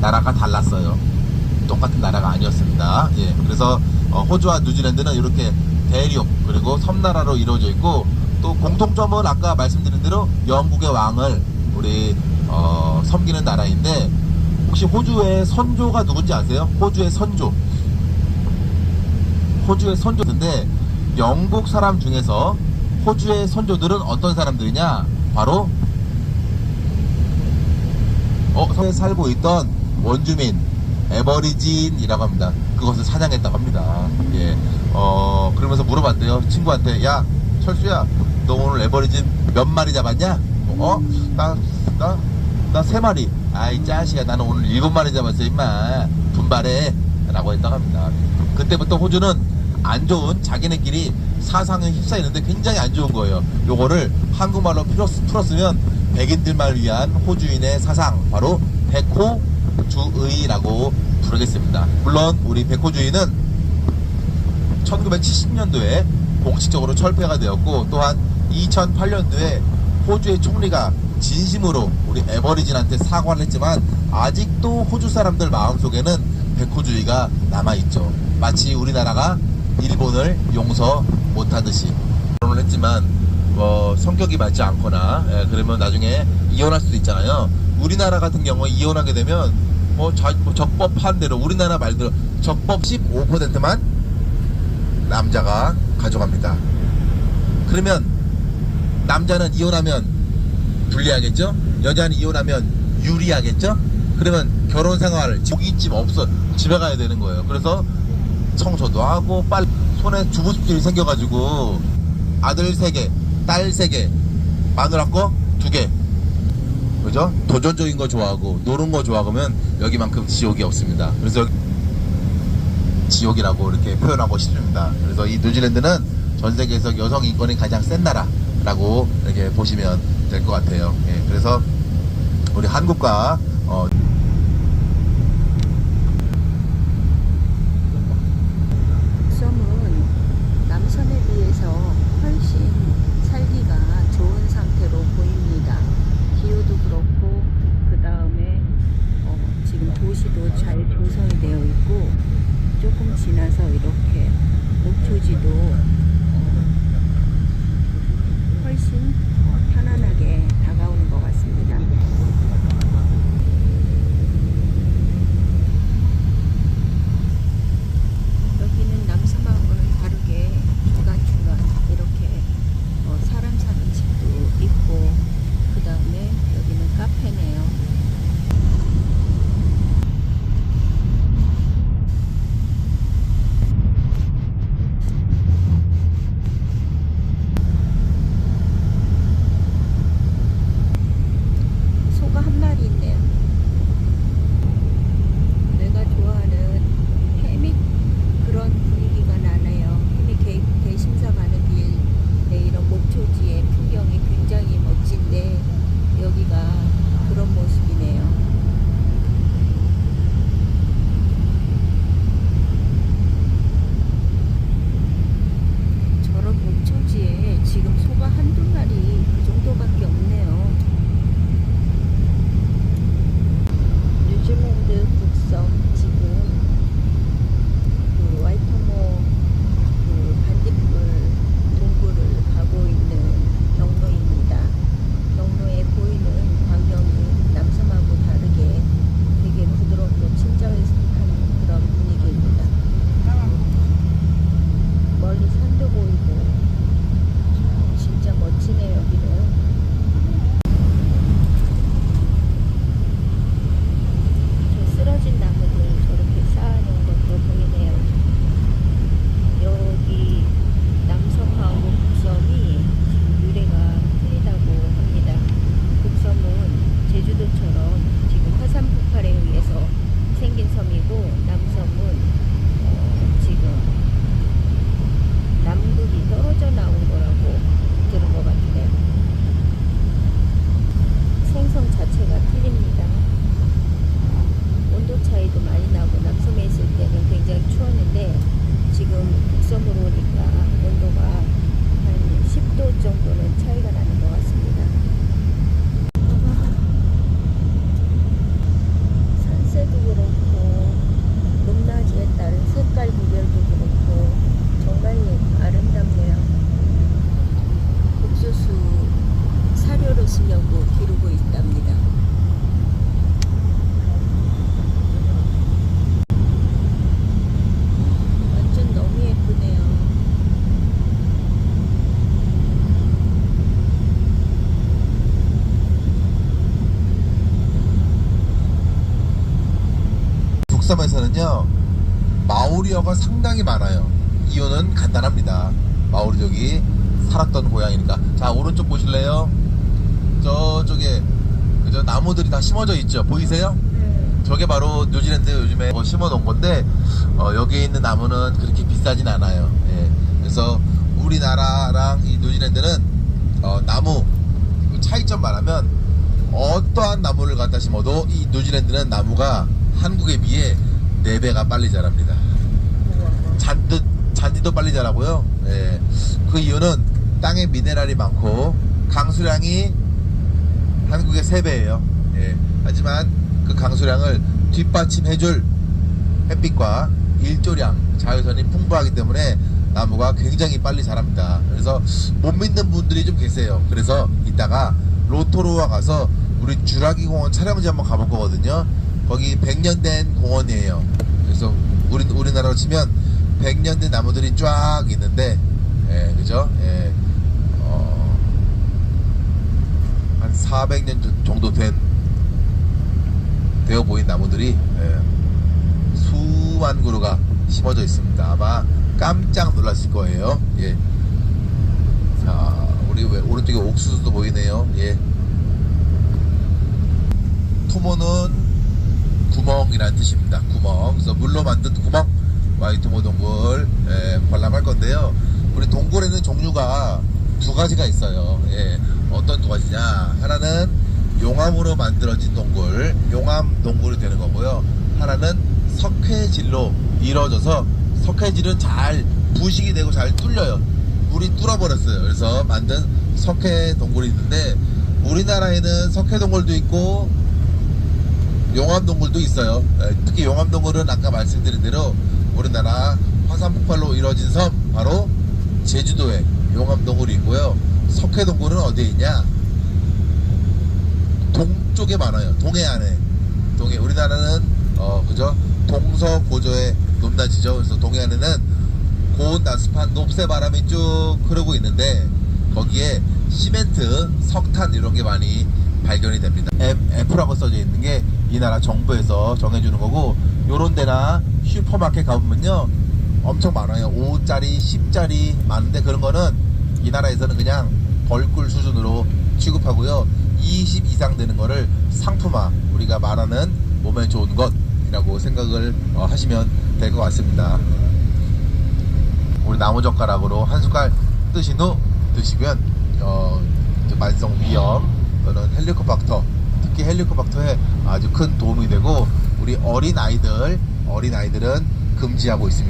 나라가 달랐어요. 똑같은 나라가 아니었습니다. 예, 그래서 어, 호주와 뉴질랜드는 이렇게 대륙 그리고 섬나라로 이루어져 있고 또 공통점은 아까 말씀드린 대로 영국의 왕을 우리 어, 섬기는 나라인데 혹시 호주의 선조가 누군지 아세요? 호주의 선조. 호주의 선조인데 영국 사람 중에서 호주의 선조들은 어떤 사람들이냐? 바로 어, 섬에 살고 있던 원주민 에버리진이라고 합니다. 그것을 사냥했다고 합니다. 예. 어, 그러면서 물어봤대요. 친구한테, 야, 철수야, 너 오늘 에버리진 몇 마리 잡았냐? 어? 나, 나, 나 세 마리. 아이, 짜시야, 나는 오늘 일곱 마리 잡았어, 임마. 분발해. 라고 했다고 합니다. 그때부터 호주는 안 좋은 자기네끼리 사상에 휩싸이는데 굉장히 안 좋은 거예요. 요거를 한국말로 풀었, 풀었으면 백인들만 위한 호주인의 사상, 바로 백호 주의라고 부르겠습니다. 물론 우리 백호주의는 1970년도에 공식적으로 철폐가 되었고 또한 2008년도에 호주의 총리가 진심으로 우리 에버리진한테 사과를 했지만 아직도 호주 사람들 마음속에는 백호주의가 남아있죠. 마치 우리나라가 일본을 용서 못하듯이 결혼을 했지만 뭐 성격이 맞지 않거나 예, 그러면 나중에 이혼할 수도 있잖아요. 우리나라 같은 경우에 이혼하게 되면 뭐, 자, 뭐 적법한 대로 우리나라 말대로 적법 15%만 남자가 가져갑니다. 그러면 남자는 이혼하면 불리하겠죠? 여자는 이혼하면 유리하겠죠? 그러면 결혼 생활, 고깃집 없어 집에 가야 되는 거예요. 그래서 청소도 하고 빨리 손에 주부습들이 생겨가지고 아들 세 개, 딸 세 개, 마누라 거 두 개. 그죠? 도전적인 거 좋아하고 노는 거 좋아하면 여기만큼 지옥이 없습니다. 그래서 지옥이라고 이렇게 표현하고 싶습니다. 그래서 이 뉴질랜드는 전 세계에서 여성 인권이 가장 센 나라라고 이렇게 보시면 될 것 같아요. 예, 그래서 우리 한국과 어, 남섬에 비해서 훨씬 살기가 좋은 상태로 보입니다. 기후도 그렇고 그 다음에 어, 지금 도시도 잘 조성이 되어 있고 조금 지나서 이렇게 목초지도 어, 훨씬 어, 편안하게 다가오는 것 같습니다. 여기는 남섬하고는 다르게 중간중간 이렇게 어, 사람 사는 집도 있고 그 다음에 여기는 카페네요. 소가 한 마리 있네요. 내가 좋아하는 해믹 그런 분위기가 나네요. 해믹 개, 개심사 가는 길에 이런 목초지의 풍경이 굉장히 멋진데 여기가 그런 모습이네요. 저런 목초지에 지금 소가 한두 마리 그 정도밖에 없네요. 뉴질랜드 북섬 지금 그 와이터모 그 반딧불 동굴을 가고 있는 경로입니다. 경로에 보이는 광경이 남섬하고 다르게 되게 부드럽고 친절한 그런 분위기입니다. 멀리 산도 보이고 진짜 멋지네요 여기는. 저 쓰러진 나무들 저렇게 쌓아 옥섬에서는요 마오리어가 상당히 많아요. 이유는 간단합니다. 마오리족이 살았던 고향이니까. 자 오른쪽 보실래요? 저쪽에 그저 나무들이 다 심어져 있죠. 보이세요? 네. 저게 바로 뉴질랜드 요즘에 뭐 심어 놓은 건데 어, 여기에 있는 나무는 그렇게 비싸진 않아요. 예. 그래서 우리나라랑 이 뉴질랜드는 어, 나무 그 차이점 말하면 어떠한 나무를 갖다 심어도 이 뉴질랜드는 나무가 한국에 비해 4배가 빨리 자랍니다. 잔디, 잔디도 빨리 자라고요. 예. 그 이유는 땅에 미네랄이 많고 강수량이 한국의 3배예요. 예. 하지만 그 강수량을 뒷받침해줄 햇빛과 일조량, 자외선이 풍부하기 때문에 나무가 굉장히 빨리 자랍니다. 그래서 못 믿는 분들이 좀 계세요. 그래서 이따가 로토로와 가서 우리 주라기 공원 촬영지 한번 가볼 거거든요. 거기 100년 된 공원이에요. 그래서 우리 우리나라로 치면 100년 된 나무들이 쫙 있는데, 예, 그죠? 예, 어, 한 400년 정도 된 되어 보인 나무들이 예, 수만 그루가 심어져 있습니다. 아마 깜짝 놀랐을 거예요. 예. 자, 우리 왜 오른쪽에 옥수수도 보이네요. 예. 토모는 구멍이라는 뜻입니다. 구멍. 그래서 물로 만든 구멍. 와이토모 동굴 예, 관람할 건데요. 우리 동굴에는 종류가 두 가지가 있어요. 예, 어떤 두 가지냐? 하나는 용암으로 만들어진 동굴, 용암 동굴이 되는 거고요. 하나는 석회질로 이루어져서 석회질은 잘 부식이 되고 잘 뚫려요. 물이 뚫어버렸어요. 그래서 만든 석회 동굴이 있는데 우리나라에는 석회 동굴도 있고 용암 동굴도 있어요. 에, 특히 용암 동굴은 아까 말씀드린 대로 우리나라 화산 폭발로 이루어진 섬 바로 제주도에 용암 동굴이 있고요. 석회 동굴은 어디에 있냐? 동쪽에 많아요. 동해안에. 동해 우리나라는 어 그죠? 동서고저에 높낮이죠. 그래서 동해안에는 고온 나스판 높새 바람이 쭉 흐르고 있는데 거기에 시멘트, 석탄 이런 게 많이 발견이 됩니다. F라고 써져 있는 게 이 나라 정부에서 정해주는 거고 요런 데나 슈퍼마켓 가보면요 엄청 많아요. 5짜리, 10짜리 많은데 그런 거는 이 나라에서는 그냥 벌꿀 수준으로 취급하고요. 20 이상 되는 거를 상품화 우리가 말하는 몸에 좋은 것이라고 생각을 어, 하시면 될 것 같습니다. 우리 나무젓가락으로 한 숟갈 뜨신 후 드시면 어, 만성 위염 또는 헬리코박터 특히 헬리코박터에 아주 큰 도움이 되고 우리 어린 아이들 어린 아이들은 금지하고 있습니다.